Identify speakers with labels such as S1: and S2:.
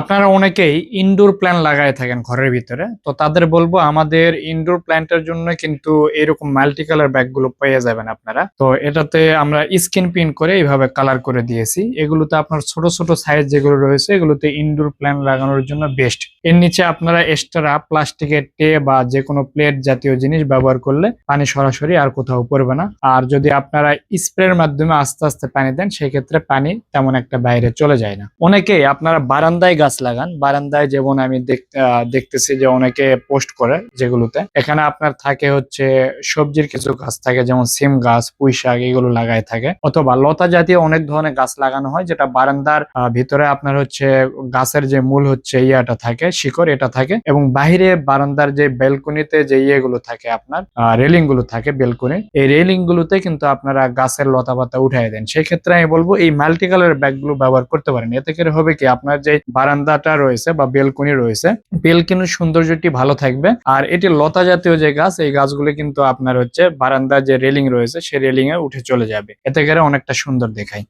S1: আপনারা অনেকেই indoor plant লাগায় থাকেন ঘরের ভিতরে। তো তাদের বলব আমাদের ইনডোর প্ল্যান্টের জন্য কিন্তু এরকম মাল্টি কালার ব্যাগগুলো পেয়ে যাবেন আপনারা। তো এটাতে আমরা স্ক্রিন প্রিন্ট করে এইভাবে কালার করে দিয়েছি। এগুলোতে আপনার ছোট ছোট সাইজ যেগুলো রয়েছে, এগুলোতে ইনডোর প্ল্যান লাগানোর জন্য বেস্ট এর নিচে আপনারা এক্সট্রা প্লাস্টিকের টে বা যে কোনো প্লেট জাতীয় জিনিস ব্যবহার করলে পানি সরাসরি আর কোথাও পড়বে না। আর যদি আপনারা স্প্রের মাধ্যমে আস্তে আস্তে পানি দেন, সেক্ষেত্রে পানি তেমন একটা বাইরে চলে যায় না। অনেকেই আপনারা বারান্দায় গাছ লাগান। বারান্দায় যেমন আমি দেখতেছি যে অনেকে পোস্ট করে যেগুলোতে। এখানে আপনার থাকে হচ্ছে সবজির কিছু গাছ থাকে, যেমন সিম গাছ, পুঁই শাক, এগুলো লাগায় থাকে। অথবা লতা জাতীয় অনেক ধরনের গাছ লাগানো হয়, যেটা বারান্দার ভিতরে আপনার হচ্ছে গাছের যে মূল হচ্ছে ইয়াটা থাকে, শিকড় এটা থাকে। এবং বাহিরে বারান্দার যে বেলকনিতে যে ইয়েগুলো থাকে আপনার রেলিংগুলো থাকে বেলকনি এই রেলিং গুলোতে কিন্তু আপনারা গাছের লতা পাতা উঠাই দেন। সেই ক্ষেত্রে আমি বলব, এই মাল্টি কালার ব্যাগগুলো ব্যবহার করতে পারেন। এতে করে হবে কি? আপনার যে বারান্দাটা রয়েছে বা বেলকনি রয়েছে। বেলকনির সৌন্দর্যটি ভালো থাকবে। আর এটি লতা জাতীয় যে গাছ, এই গাছগুলো কিন্তু আপনার হচ্ছে বারান্দার যে রেলিং রয়েছে, সেই রেলিং এ উঠে চলে যাবে। এতে করে অনেকটা সুন্দর দেখায়।